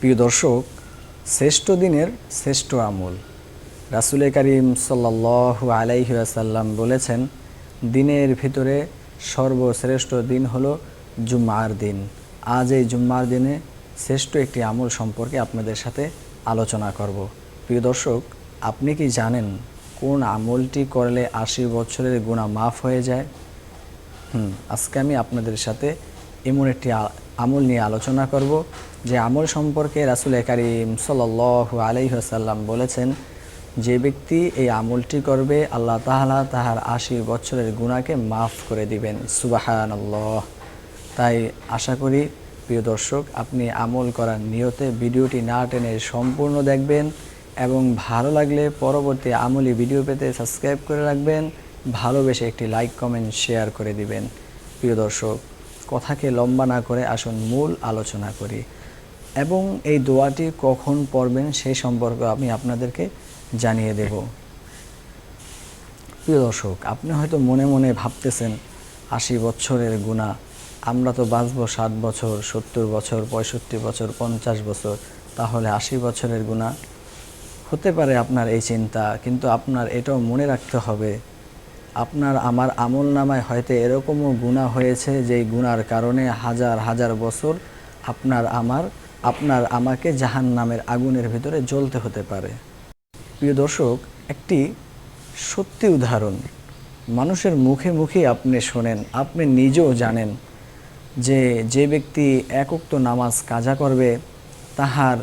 প্রিয় দর্শক, শ্রেষ্ঠ দিনের শ্রেষ্ঠ আমল। রাসুলে করিম সাল্লাহ আলাইসাল্লাম বলেছেন, দিনের ভিতরে সর্বশ্রেষ্ঠ দিন হলো জুম্মার দিন। আজ এই জুম্মার দিনে শ্রেষ্ঠ একটি আমল সম্পর্কে আপনাদের সাথে আলোচনা করব। প্রিয় দর্শক, আপনি কি জানেন কোন আমলটি করলে আশি বছরের গুণা মাফ হয়ে যায়? হুম, আজকে আমি আপনাদের সাথে এমন একটি আমল নিয়ে আলোচনা করব যে আমল সম্পর্কে রাসুল করিম সাল আলাইসাল্লাম বলেছেন, যে ব্যক্তি এই আমলটি করবে, আল্লাহ তাহলা তাহার আশি বছরের গুণাকে মাফ করে দিবেন। সুবাহান তাই আশা করি, প্রিয় দর্শক, আপনি আমল করার নিয়তে ভিডিওটি না টেনে সম্পূর্ণ দেখবেন এবং ভালো লাগলে পরবর্তী আমলি ভিডিও পেতে সাবস্ক্রাইব করে রাখবেন, ভালোবেসে একটি লাইক, কমেন্ট, শেয়ার করে দিবেন। প্রিয় দর্শক কথাকে লম্বা না করে আসুন মূল আলোচনা করি। এবং এই দোয়াটি কখন পড়বেন সেই সম্পর্কে আমি আপনাদেরকে জানিয়ে দেব। প্রিয় দর্শক, আপনি হয়তো মনে মনে ভাবতেছেন, আশি বছরের গুণা, আমরা তো বাঁচবো ষাট বছর, সত্তর বছর, পঁয়ষট্টি বছর, পঞ্চাশ বছর, তাহলে আশি বছরের গুণা হতে পারে আপনার এই চিন্তা, কিন্তু আপনার এটাও মনে রাখতে হবে আপনার আমার আমল নামায় হয়তো এরকমও গুণা হয়েছে যেই গুণার কারণে হাজার হাজার বছর আপনার আমার, আপনার আমাকে জাহান নামের আগুনের ভিতরে জ্বলতে হতে পারে। প্রিয় দর্শক, একটি সত্যি উদাহরণ। মানুষের মুখে মুখে আপনি শোনেন, আপনি নিজেও জানেন যে যে ব্যক্তি একুক্ত নামাজ কাজা করবে, তাহার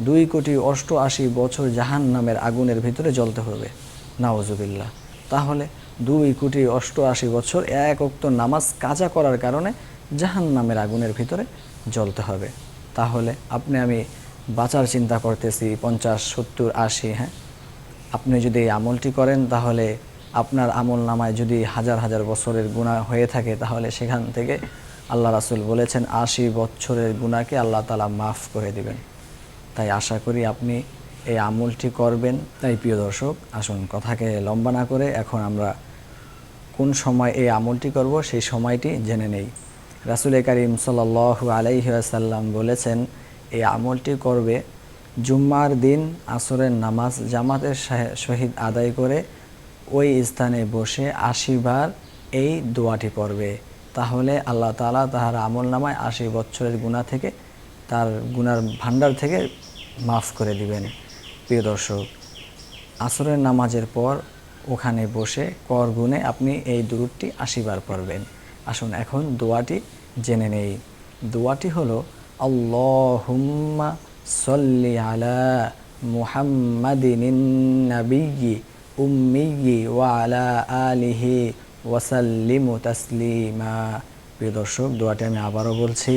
দুই কোটি অষ্টআশি বছর জাহান নামের আগুনের ভিতরে জ্বলতে হবে। নাওজুবিল্লাহ তাহলে দুই কোটি অষ্টআশি বছর এক অক্ত নামাজ কাজা করার কারণে জাহান নামের আগুনের ভিতরে জ্বলতে হবে। তাহলে আপনি আমি বাঁচার চিন্তা করতেছি, পঞ্চাশ, সত্তর, আশি হ্যাঁ? আপনি যদি এই আমলটি করেন, তাহলে আপনার আমল নামায় যদি হাজার হাজার বছরের গুণা হয়ে থাকে, তাহলে সেখান থেকে আল্লাহ রাসুল বলেছেন, আশি বছরের গুণাকে আল্লাহ তালা মাফ করে দিবেন। তাই আশা করি আপনি এই আমলটি করবেন। তাই প্রিয় দর্শক, আসুন কথাকে লম্বা না করে এখন আমরা কোন সময় এই আমলটি করব, সেই সময়টি জেনে নেই। রাসুল করিম সাল আলাইসাল্লাম বলেছেন, এই আমলটি করবে জুম্মার দিন আসরের নামাজ জামাতের শহীদ আদায় করে ওই স্থানে বসে আশিবার এই দোয়াটি পড়বে। তাহলে আল্লাহ তাআলা তাহার আমল নামায় আশি বছরের গুণা থেকে তার গুনার ভান্ডার থেকে মাফ করে দিবেন। প্রিয় দর্শক, আসরের নামাজের পর ওখানে বসে কর গুণে আপনি এই দুরুদটি আশিবার পড়বেন আসুন, এখন দোয়াটি জেনে নেই। দোয়াটি হলো, আল্লাহুম্মা সল্লি আলা মুহাম্মাদিন উম্মিয়্যি ওয়া আলা আলিহি ওয়াসাল্লিমু তাসলিমা। প্রিয় দর্শক, দোয়াটি আমি আবারও বলছি,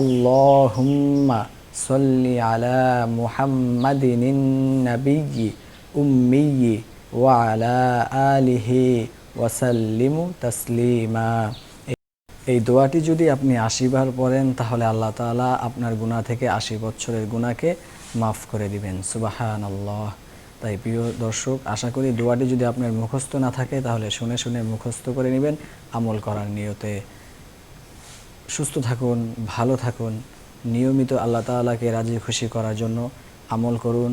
আল্লাহুম্মা সল্লি আলা মুহাম্মাদিন নাবিয়্যি উম্মিয়্যি ওয়া আলা আলিহি ওয়াসাল্লিমু তাসলিমা। এই দোয়াটি যদি আপনি আশিবার পড়েন, তাহলে আল্লাহ তাআলা আপনার গুনাহ থেকে আশি বছরের গুণাকে মাফ করে দিবেন। সুবাহান আল্লাহ তাই প্রিয় দর্শক, আশা করি দোয়াটি যদি আপনার মুখস্থ না থাকে, তাহলে শুনে শুনে মুখস্থ করে নেবেন, আমল করার নিয়তে। সুস্থ থাকুন, ভালো থাকুন, নিয়মিত আল্লাহ তাআলাকে রাজি খুশি করার জন্য আমল করুন।